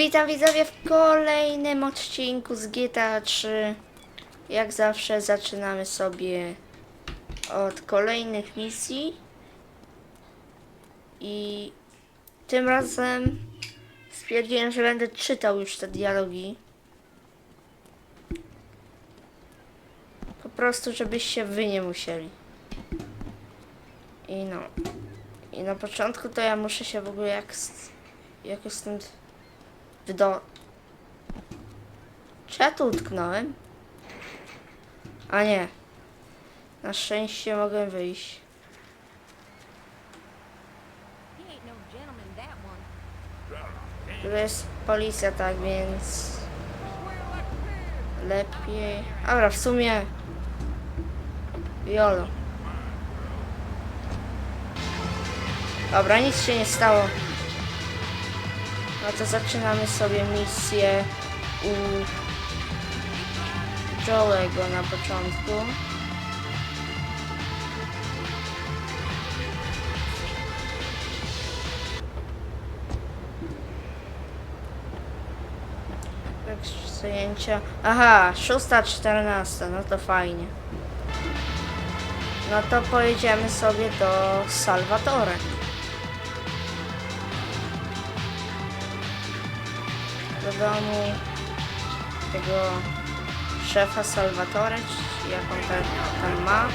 Witam widzowie w kolejnym odcinku z GTA 3. Jak zawsze zaczynamy sobie od kolejnych misji. I tym razem stwierdziłem, że będę czytał już te dialogi. Po prostu, żebyście wy nie musieli. I no. I na początku to ja muszę się w ogóle jak, jakoś stąd do... Czy ja tu utknąłem? A nie. Na szczęście mogłem wyjść. No. Tu jest policja, tak więc... Lepiej... Dobra, w sumie... Jolo. Dobra, nic się nie stało. No to zaczynamy sobie misję u Joe'ego na początku. Tak, zajęcia. Aha, 6.14, no to fajnie. No to pojedziemy sobie do Salvatore. Do domu tego szefa Salvatore, jak on tam, tam ma.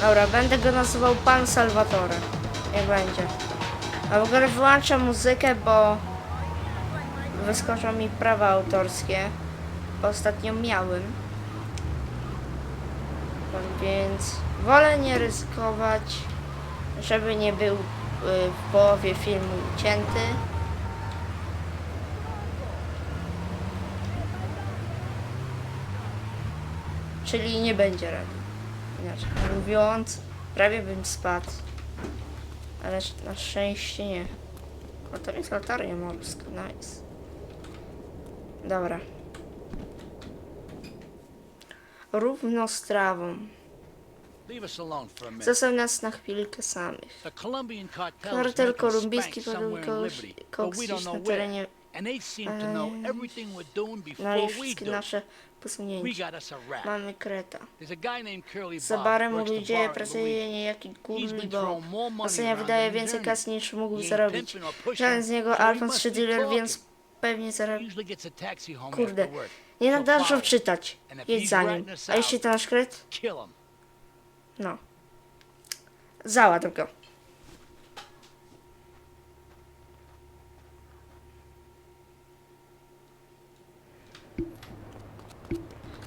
Dobra, będę go nazywał Pan Salvatore. Niech będzie. A w ogóle wyłączam muzykę, bo wyskoczą mi prawa autorskie. Ostatnio miałem. Więc wolę nie ryzykować, żeby nie był y, w połowie filmu ucięty. Czyli nie będzie rady. Inaczej mówiąc, prawie bym spadł. Ale na szczęście nie. O, to jest latarnia morska, nice. Dobra. Równo z trawą. Zostaw nas na chwilkę samych. Kartel kolumbijski koks know na terenie Znali we wszystkie do. nasze posunięcia. Mamy kreta. Za barem the ludzie pracuje niejaki been Bob. Ostatnio wydaje więcej kasy niż mógł zarobić. Żaden z niego Alfons czy dealer, więc pewnie zarobi. Kurde, nie him. czytać. Jedź za nim. A jeśli to nasz kret? No. Załatw go.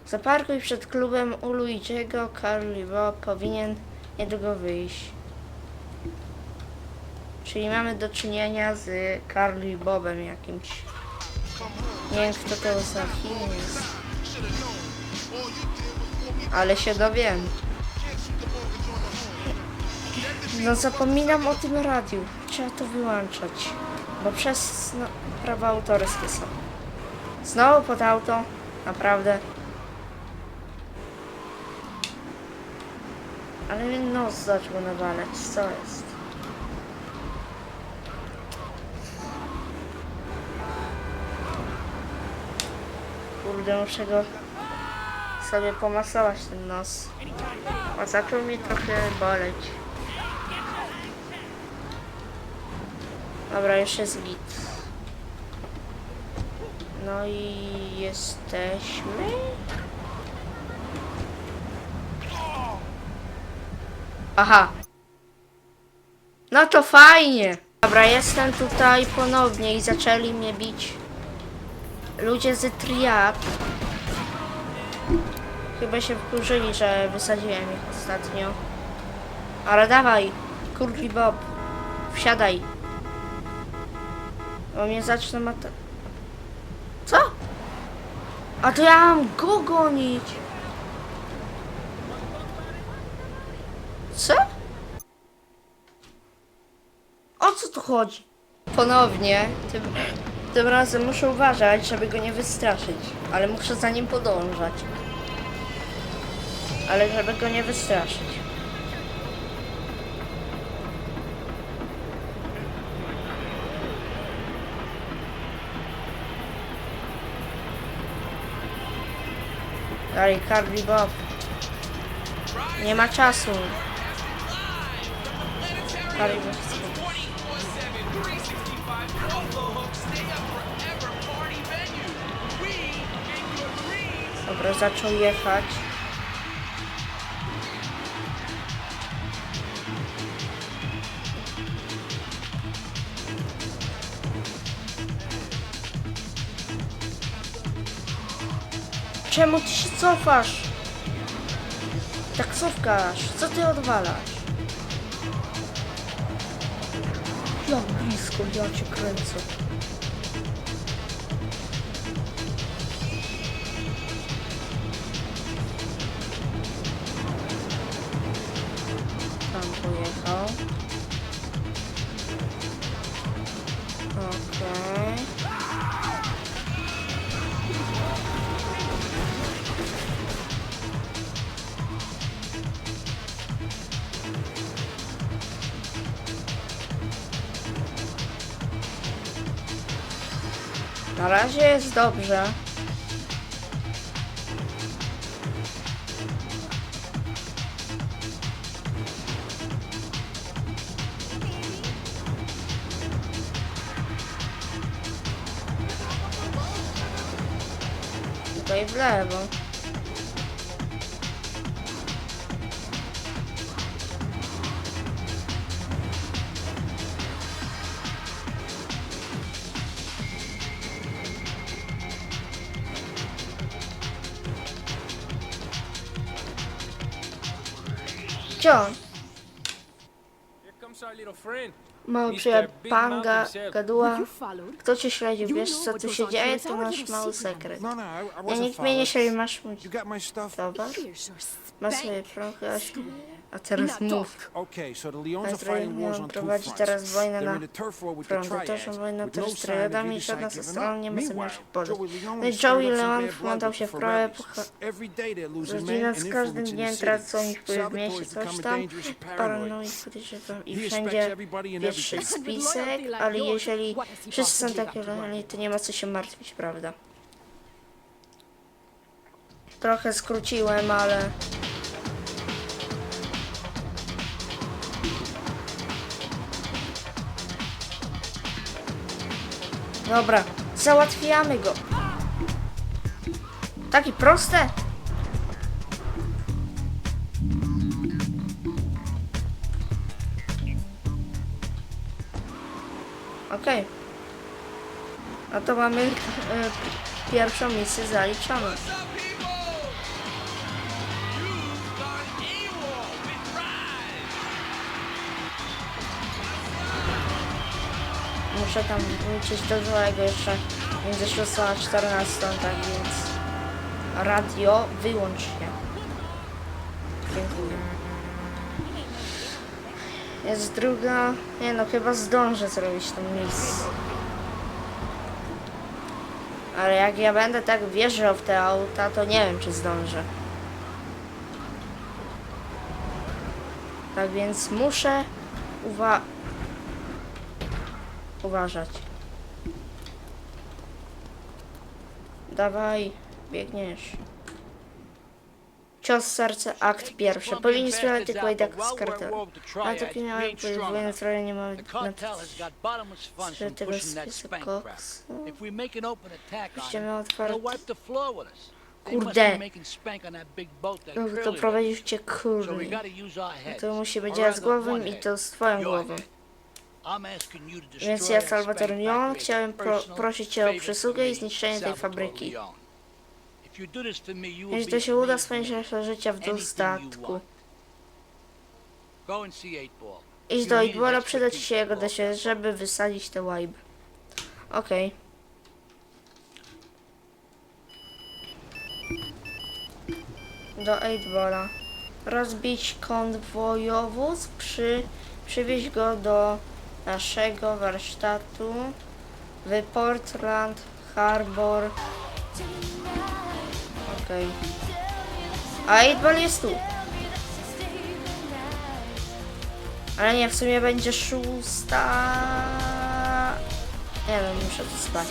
Zaparkuj przed klubem u Luigiego. Carly Bob powinien niedługo wyjść. Czyli mamy do czynienia z Carly Bobem jakimś. Nie wiem kto to za jest. Ale się dowiem. No zapominam o tym radiu. Trzeba to wyłączać. Bo przez no, prawa autorskie są. Znowu pod auto. Naprawdę. Ale mnie nos zaczął nawalać. Co jest? Kurde, muszę go sobie pomasować ten nos. A zaczął mi trochę boleć. Dobra, już jest git. No i jesteśmy. Aha. No to fajnie. Dobra, jestem tutaj ponownie i zaczęli mnie bić ludzie z Triad. Chyba się wkurzyli, że wysadziłem ich ostatnio. Ale dawaj, kurki Bob, wsiadaj. Bo mnie zaczną mata... Co? A to ja mam go gonić. co tu chodzi? Ponownie, tym, tym razem muszę uważać, żeby go nie wystraszyć, ale muszę za nim podążać. Ale żeby go nie wystraszyć. Dalej, Cardi Bob. Nie ma czasu. Cardi Bob. Dobra, zaczął jechać. Czemu ty się cofasz? Taksówkarz, co ty odwalasz? Jak blisko, ja cię kręcę. Tam pojechał. Na razie jest dobrze. Tutaj w lewo. Gdzie on? Here comes our little friend. Mały przyjaciel Panga. Gaduła. Kto cię śledzi? Wiesz co tu się dzieje? To you mały sekret. No, no, Ja nikt mnie nie śledzi, masz mój towar? Masz swoje prochy, a teraz mów. wars miał prowadzić teraz wojnę na in the turf war with the frontu. To triads, są wojny with no też z triadami i żadna ze stron nie ma. Joey Leon No i Leon wplątał się w rodziny and z każdym dniem tracą ich wpływ w mieście, coś tam, podejrzewam He i wszędzie pierwszy spisek, ale jeżeli wszyscy są takie lojalni, to nie ma co się martwić, prawda? Trochę skróciłem, ale... Dobra, załatwiamy go. Takie proste. Okej. A to mamy e, pierwszą misję zaliczoną. Muszę tam wrócić do złego jeszcze między 6 a 14, tak więc radio wyłącz się. Dziękuję. Jest druga. Nie no, chyba zdążę zrobić tą misję. Ale jak ja będę tak wjeżdżał w te auta, to nie wiem czy zdążę. Tak więc muszę uwa uważać. Dawaj, biegniesz. Cios serce, akt pierwszy. Powinni sprzedać tylko i tak z kartelu. Ale to pieniądze, wojenne zdrowie nie ma The cartel has got bottomless funds from tego pushing that spisek spank crap. koks. If we make an open attack on Byście them, miał they'll otwarte. wipe the floor with us. They must Kurde. No to prowadzisz cię heads. To musi być ja z głową i to z twoją głową. Więc ja, Salvatore factory chciałem pro, prosić cię o przysługę i zniszczenie tej fabryki. Jeśli to się uda, spędzisz nasze życia w dostatku. Idź do his przyda ci się jego desie, żeby wysadzić te łajby. Okej. Do 8-bola. Rozbić konwojowóz, przy, przywieźć go do naszego warsztatu w Portland Harbor. Okej. A 8-ball jest tu. Ale nie, w sumie będzie szósta. Nie no, muszę tu spać.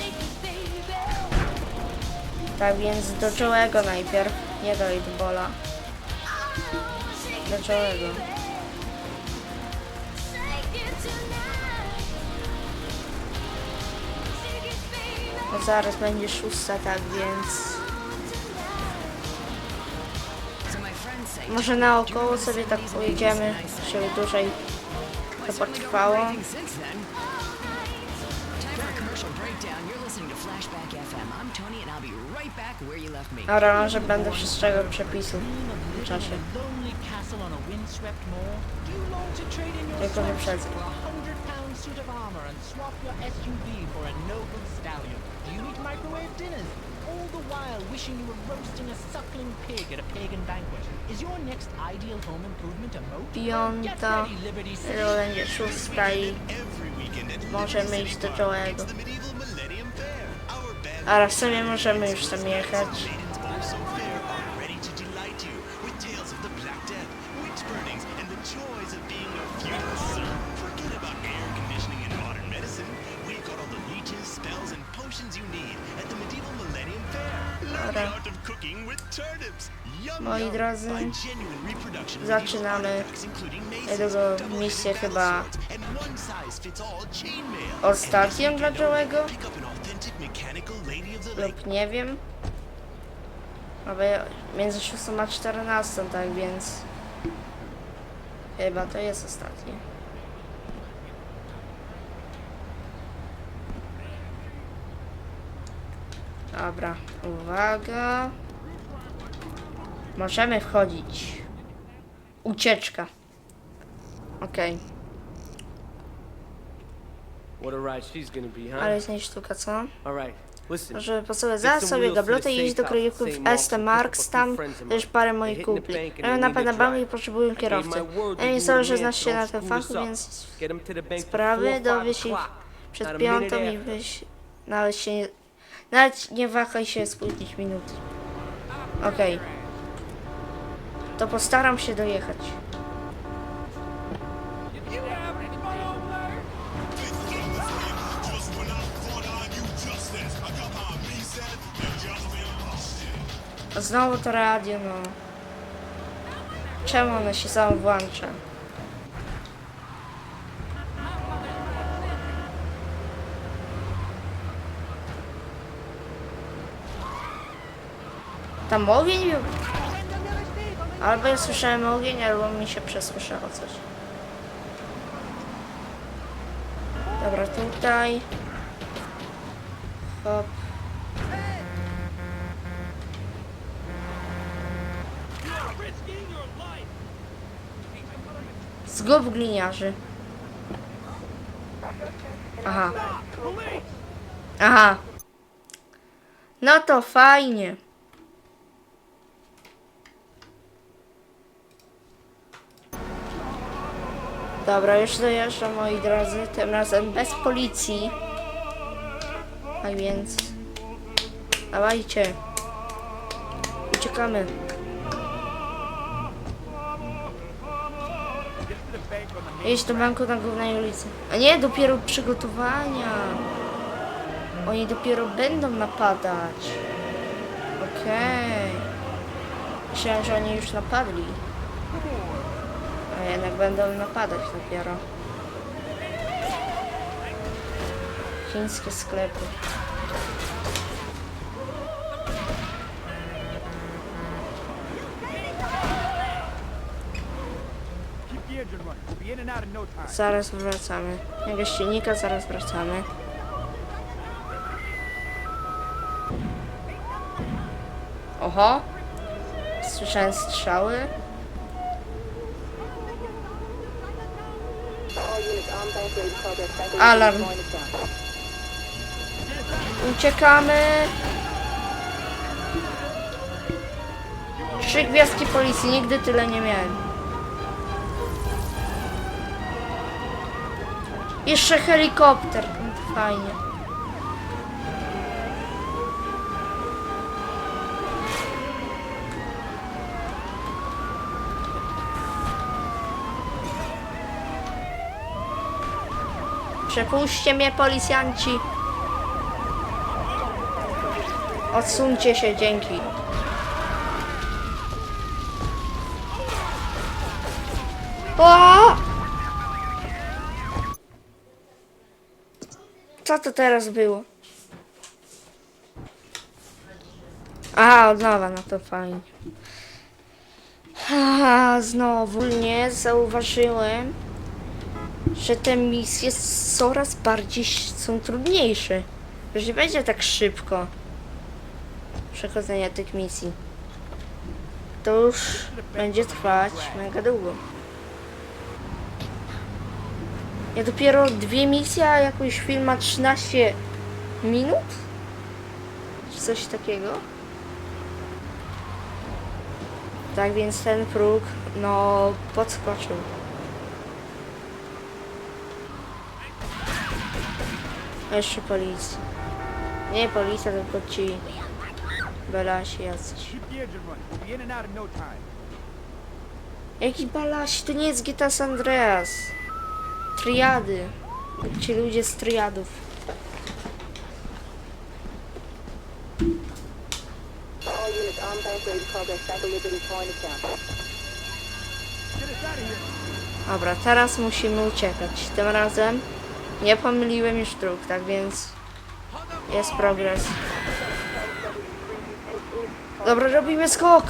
Tak więc do czołego najpierw. Nie do Bola. Dlaczego? No zaraz będzie szósta, tak więc może naokoło sobie tak pojedziemy, żeby dłużej to potrwało. Dobra, może będę przestrzegał przepisów w czasie. Tylko wyprzedzę. For a hundred pound suit of armor and swap your SUV for a noble stallion? Do you eat microwave dinners? All the while wishing you were roasting a suckling pig at a pagan banquet. Is your next ideal home improvement a moat? Piąta, ready, Liberty City. to będzie szósta i możemy iść do Joego. Ale w sumie możemy już tam jechać. Moi drodzy, zaczynamy niedługo misję chyba ostatnią dla Joego lub nie wiem. Albo między 6 a 14, tak więc chyba to jest ostatnie. Dobra, uwaga. Możemy wchodzić. Ucieczka. Okej, What a ride she's gonna be, huh? ale jest nie sztuka, co? Alright. Żeby po sobie zaraz sobie gablotę i iść do kryjówków ST Marks, tam też parę moich kupli. Mają napad na bank i potrzebują kierowcy. Ja nie sądzę, że znasz się na tym fachu, więc sprawy dowiesz ich przed piątą i byś nawet się nie... Nawet nie wahaj się spóźnić minuty. Okej. To postaram się dojechać. Znowu to radio, no. Czemu ono się samo włącza? Tam ogień był? Albo ja słyszałem ogień, albo mi się przesłyszało coś. Dobra, tutaj. Hop. Zgub gliniarzy. Aha. Aha. No to fajnie. Dobra, już dojeżdżam moi drodzy, tym razem bez policji. Tak więc... Dawajcie. Uciekamy. Jedź do banku na głównej ulicy. A nie, dopiero przygotowania. Oni dopiero będą napadać. Okej. Myślałem, że oni już napadli. Jednak będą napadać dopiero. Chińskie sklepy. Zaraz wracamy. Jakiegoś silnika, zaraz wracamy. Oho! Słyszałem strzały. Alarm. Uciekamy. Trzy gwiazdki policji, nigdy tyle nie miałem. Jeszcze helikopter, no fajnie. Przepuśćcie mnie, policjanci. Odsuńcie się, dzięki. O! Co to teraz było? A, od nowa, no to fajnie. A, znowu nie zauważyłem że te misje coraz bardziej są trudniejsze. Że nie będzie tak szybko przechodzenia tych misji. To już będzie trwać mega długo. Ja dopiero dwie misje, a jakiś film ma 13 minut? Czy coś takiego? Tak więc ten próg, no, podskoczył. Jeszcze policja. Nie policja, tylko ci balasi jacyś. Jaki balasi? To nie jest GTA San Andreas. Triady. Ci ludzie z triadów. Dobra, teraz musimy uciekać. Tym razem nie pomyliłem już dróg, tak więc jest progres. Dobra, robimy skok!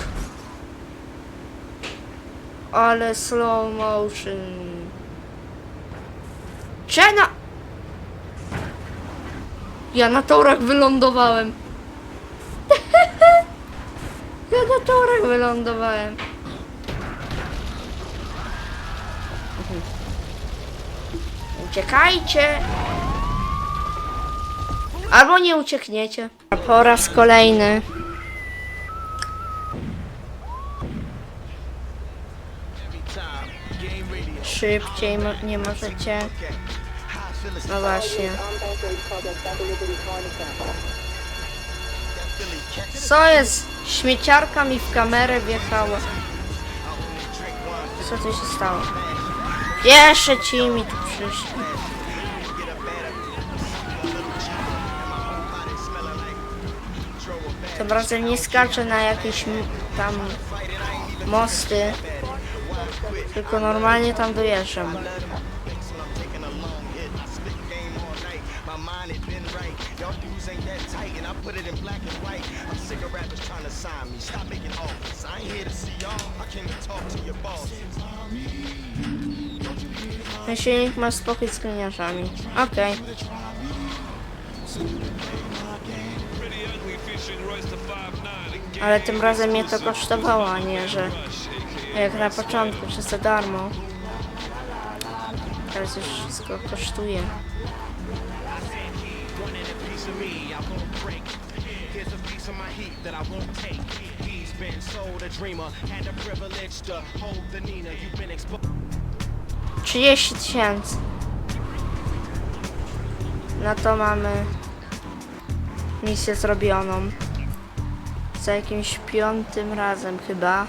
Ale slow motion. Czena! Ja na torach wylądowałem. ja na torach wylądowałem. Uciekajcie! Albo nie uciekniecie. Po raz kolejny. Szybciej mo- nie możecie. No właśnie. Co jest? Śmieciarka mi w kamerę wjechała. Co tu się stało? Jeszcze ci mi tu przyszli. Tym razem nie skaczę na jakieś tam mosty, tylko normalnie tam dojeżdżam. Ten silnik ma spokój z gliniarzami. Okej. Ale tym razem mnie to kosztowało, a nie, że jak na początku, za darmo. Teraz już wszystko kosztuje. Trzydzieści tysięcy. No to mamy misję zrobioną. Za jakimś piątym razem chyba.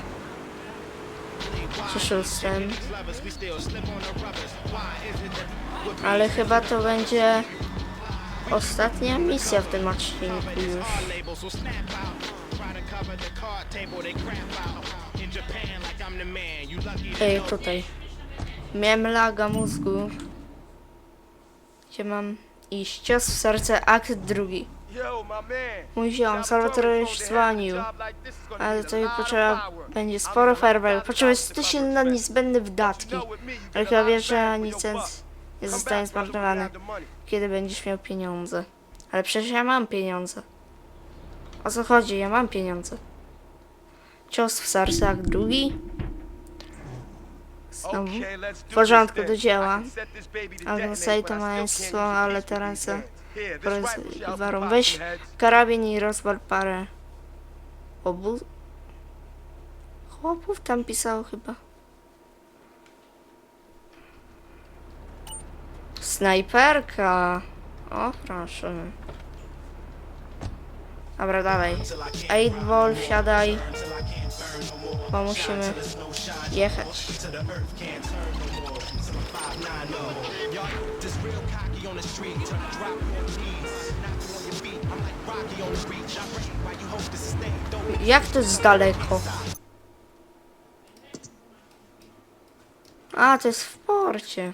Czy szóstym. Ale chyba to będzie ostatnia misja w tym odcinku już. Ej, tutaj. Miałem laga mózgu. Gdzie mam iść? Cios w serce, akt drugi. Mój ziom, Salvatore już dzwonił. Ale to potrzeba będzie sporo fajerwerków. Potrzeba 100 się na niezbędne wydatki. Ale chyba wiesz, że cent nie zostanie zmarnowany, kiedy będziesz miał pieniądze. Ale przecież ja mam pieniądze. O co chodzi? Ja mam pieniądze. Cios w serce, akt drugi. Znowu. W porządku, do dzieła. Alnosej to maleństwo, ale te ręce warą. Weź karabin i rozwal parę obu... Chłopów tam pisało chyba. Snajperka. O, proszę. Dobra, dalej. 8 ball, wsiadaj. Bo musimy jechać. Jak to jest daleko? A, to jest w porcie.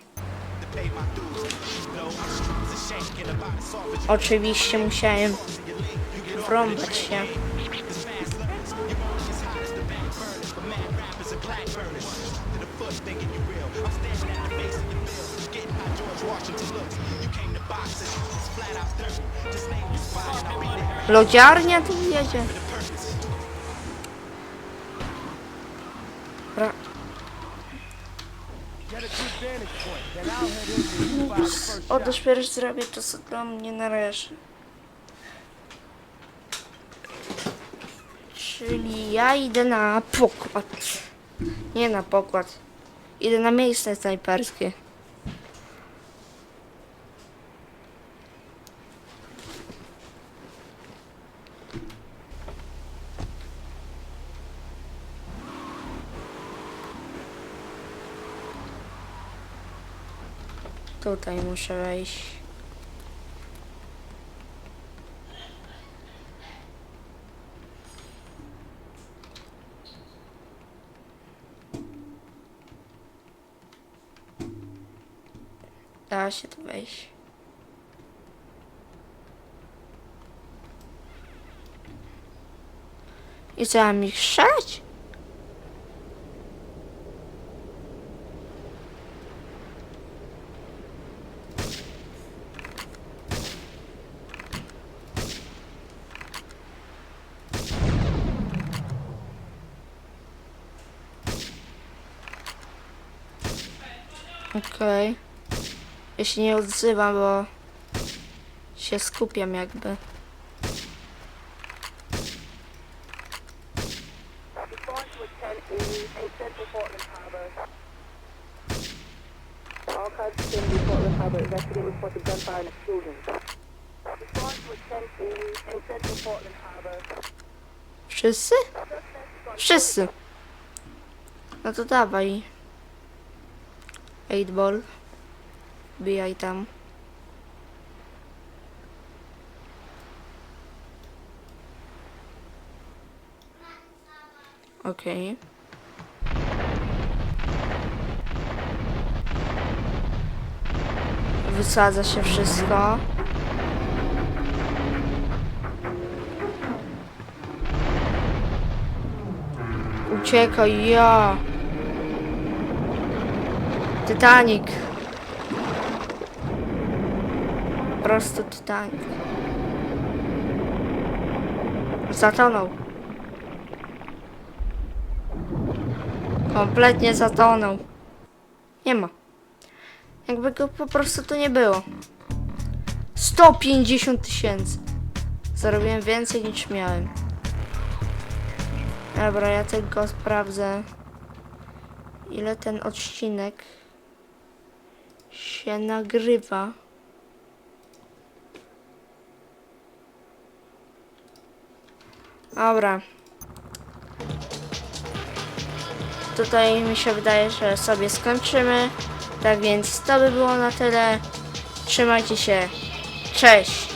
Oczywiście musiałem wrąbać się. Lodziarnia tu jedzie. Ra Get a good vantage point. Then I'll head in and you fire the first shot. Otóż pierwszy zrobię to, co dla mnie należy. Czyli ja idę na pokład. Nie na pokład. Idę na miejsce snajperskie. Tutaj muszę wejść. Da się tu wejść. I mam ich strzelać? Okej. Się nie odzywam, bo się skupiam jakby. Wszyscy? Wszyscy. No to dawaj. 8 ball. Bijaj tam. Okej. Wysadza się wszystko. Uciekaj, ja. Titanic. Po prostu Titanic. Zatonął. Kompletnie zatonął. Nie ma. Jakby go po prostu tu nie było. 150 tysięcy. Zarobiłem więcej niż miałem. Dobra, ja tylko sprawdzę, ile ten odcinek się nagrywa. Dobra. Tutaj mi się wydaje, że sobie skończymy. Tak więc to by było na tyle. Trzymajcie się. Cześć!